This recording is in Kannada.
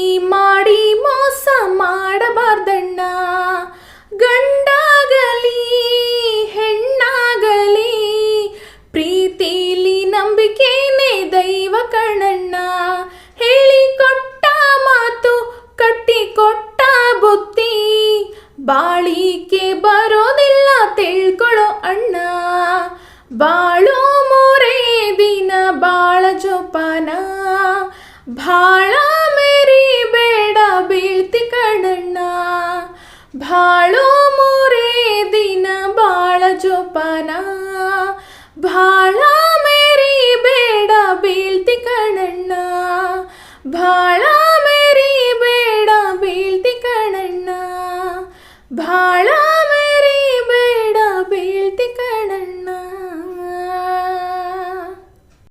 ಈ ಮಾಡಿ ಮೋಸ ಮಾಡಬಾರ್ದಣ್ಣ. ಗಂಡಾಗಲಿ, ಹೆಣ್ಣಾಗಲಿ, ಪ್ರೀತಿಲಿ ನಂಬಿಕೆನೇ ದೈವ ಹೇಳಿ ಹೇಳಿಕೊಟ್ಟ ಮಾತು, ಕಟ್ಟಿಕೊಟ್ಟ ಬುತ್ತಿ ಬಾಳಿಕೆ ಬರೋದಿಲ್ಲ ತಿಳ್ಕೊಳ್ಳೋ ಅಣ್ಣ. ಬಾಳೋ ಮೂರೇ ದಿನ ಬಾಳ ಜೋಪಾನ. ಭಾಳ ಭಾಳೋ ಮೂರೇ ದಿನ ಬಾಳ ಜೋಪಾನ. ಭಾಳ ಮೇರಿ ಬೇಡ ಬೀಳ್ತಿ ಕಣಣ್ಣ. ಭಾಳ ಮೇರಿ ಬೇಡ ಬೀಳ್ತಿ ಕಣಣ್ಣ. ಭಾಳ